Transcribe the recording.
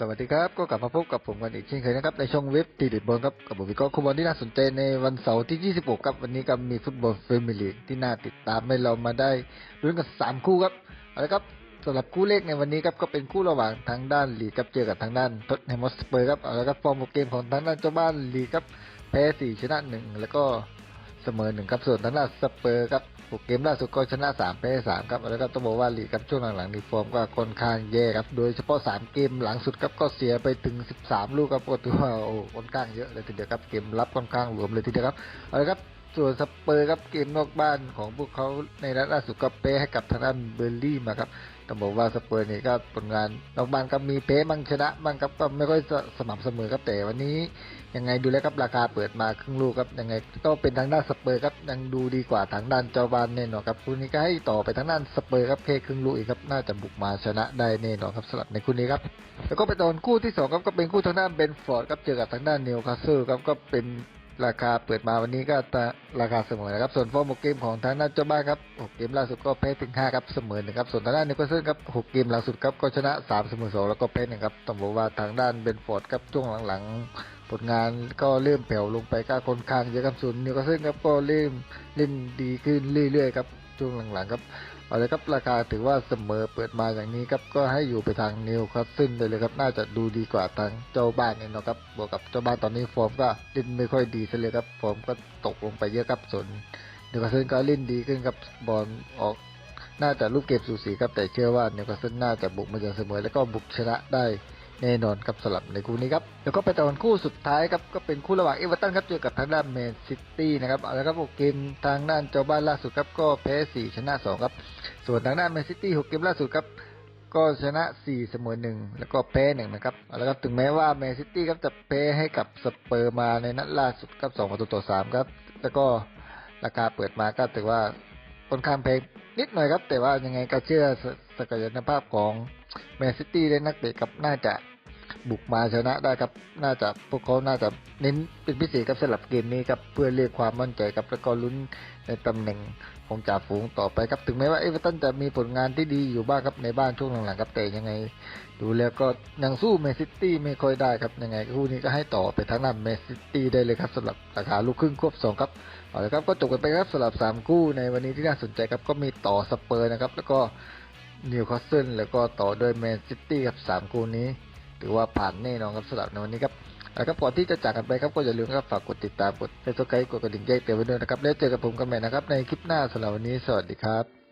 สวัสดีครับ ก็กลับมาพบกับผมกันอีกเช่นเคยนะครับ ในช่องเว็บตีดิดบอลครับ กับผมวิเคราะห์ฟุบอลที่น่าสนใจในวันเสาร์ที่ 26 ครับ วันนี้ก็มีฟุตบอลเฟมิลีกที่น่าติดตามให้เรามาได้ลุ้นกัน 3 คู่ครับเอาละครับสำหรับคู่เลขในวันนี้ครับก็เป็นคู่ระหว่างทางด้านลีกับเจอกับทางด้านท็อตแนมอสเปอร์ครับเอาละครับฟอร์มของเกมของทางด้านเจ้าบ้านลีกครับแพ้4ชนะ1แล้วก็ เสมอหนึ่งครับส่วนทางด้านสเปอร์ครับหกเกมล่าสุดก็ชนะสามแพ้สามครับแล้วก็ต้องบอกว่าลีกครับช่วงหลังๆนี่ฟอร์มก็ค่อนข้างแย่ครับโดยเฉพาะสามเกมหลังสุดครับก็เสียไปถึงสิบสามลูกครับก็ถือว่าโอ้ค่อนข้างเยอะเลยทีเดียวครับเกมรับค่อนข้างหลวมเลยทีเดียวครับเอาละครับส่วนสเปอร์ครับเกมนอกบ้านของพวกเขาในนัดล่าสุดก็เป้ให้กับทางด้านเบอร์ลี่มาครับ ต้องบอกว่าสเปอร์นี่ก็ผลงานนอกบ้านก็มีเป้บ้างชนะบ้างครับก็ไม่ค่อยสม่ำเสมอครับแต่วันนี้ยังไงดูแล้วครับราคาเปิดมาครึ่งลูกครับยังไงก็เป็นทางด้านสเปอร์ครับยังดูดีกว่าทางด้านเจ้าบ้านแน่นอนครับคู่นี้ก็ให้ต่อไปทางด้านสเปอร์ครับเพครึ่งลูกอีกครับน่าจะบุกมาชนะได้แน่นอนครับสำหรับในคู่นี้ครับแล้วก็ไปตอนคู่ที่สองครับก็เป็นคู่ทางด้านเบนฟอร์ดครับเจอกับทางด้านนิวคาสเซิลครับก็เป็น ราคาเปิดมาวันนี้ก็ราคาเสมอนะครับ ส่วนฟอร์มเกมของทางด้านเจ้าบ้านครับหกเกมล่าสุดก็แพ้ถึงห้าครับเสมอหนึ่งครับ ส่วนทางด้านนิวคาสเซิลครับหกเกมล่าสุดครับก็ชนะสามเสมอสองแล้วก็แพ้หนึ่งครับต้องบอกว่าทางด้านเบนฟอร์ดครับช่วงหลังๆ ผลงานก็เริ่มแผ่วลงไปก็ค่อนข้างเยอะครับส่วนนิวคาสเซิลครับก็เริ่มเล่นดีขึ้นเรื่อยๆครับช่วงหลังๆครับ เอาละครับราคาถือว่าเสมอเปิดมาอย่างนี้ครับก็ให้อยู่ไปทางนิวคาสเซิลเลยเลยครับ น่าจะดูดีกว่าทางเจ้าบ้านเนี่ยนะครับบวกกับเจ้าบ้านตอนนี้ฟอร์มก็เล่นไม่ค่อยดีซะเลยครับฟอร์มก็ตกลงไปเยอะครับส่วนนิวคาสเซิลก็เล่นดีขึ้นครับบอลออกน่าจะลูกเก็บสูสีครับแต่เชื่อว่านิวคาสเซิลน่าจะบุกมาจนเสมอแล้วก็บุกชนะได้ แน่นอนครับสลับในคู่นี้ครับ แล้วก็ไปตอนคู่สุดท้ายครับ ก็เป็นคู่ระหว่างเอเวอร์ตันครับเจอกับทางด้านแมนซิตี้นะครับเอาละครับเกมทางด้านเจ้าบ้านล่าสุดครับ ก็แพ้4ชนะ2ครับ ส่วนทางด้านแมนซิตี้6เกมล่าสุดครับ ก็ชนะ4เสมอ1แล้วก็แพ้1นะครับเอาละครับถึงแม้ว่าแมนซิตี้ครับจะแพ้ให้กับสเปอร์มาในนัดล่าสุดครับ2ประตูต่อ3ครับ แล้วก็ราคาเปิดมาก็ถือว่าค่อนข้างแพง นิดหน่อยครับ แต่ว่ายังไงก็เชื่อศักยภาพของแมนซิตี้และนักเตะกับน่าจะ บุกมาชนะได้ครับ น่าจะพวกเขาน่าจะเน้นเป็นพิเศษครับสำหรับเกมนี้ครับเพื่อเรียกความมั่นใจครับแล้วก็ลุ้นในตำแหน่งของจ่าฝูงต่อไปครับถึงแม้ว่าเอเวอร์ตันจะมีผลงานที่ดีอยู่บ้างครับในบ้านช่วงหลังๆครับแต่ยังไง ดูแล้วก็ยังสู้แมนซิตี้ไม่ค่อยได้ครับยังไงคู่นี้ก็ให้ต่อไปทางด้านแมนซิตี้ได้เลยครับสำหรับราคาลูกครึ่งควบสองครับเอาละครับก็จบกันไปครับสำหรับสามคู่ในวันนี้ที่น่าสนใจครับก็มีต่อสเปอร์นะครับแล้วก็นิวคาสเซิลแล้วก็ต่อด้วยแมนซิตี้ครับสามคู่นี้ ถือว่าผ่านแน่นอนครับสำหรับในวันนี้ครับแล้วครับก่อนที่จะจากกันไปครับก็อย่าลืมครับฝากกดติดตามกดไลค์กดกระดิ่งแจ้งเตือนไว้ด้วยนะครับแล้วเจอกับผมกันใหม่นะครับในคลิปหน้าสำหรับวันนี้สวัสดีครับ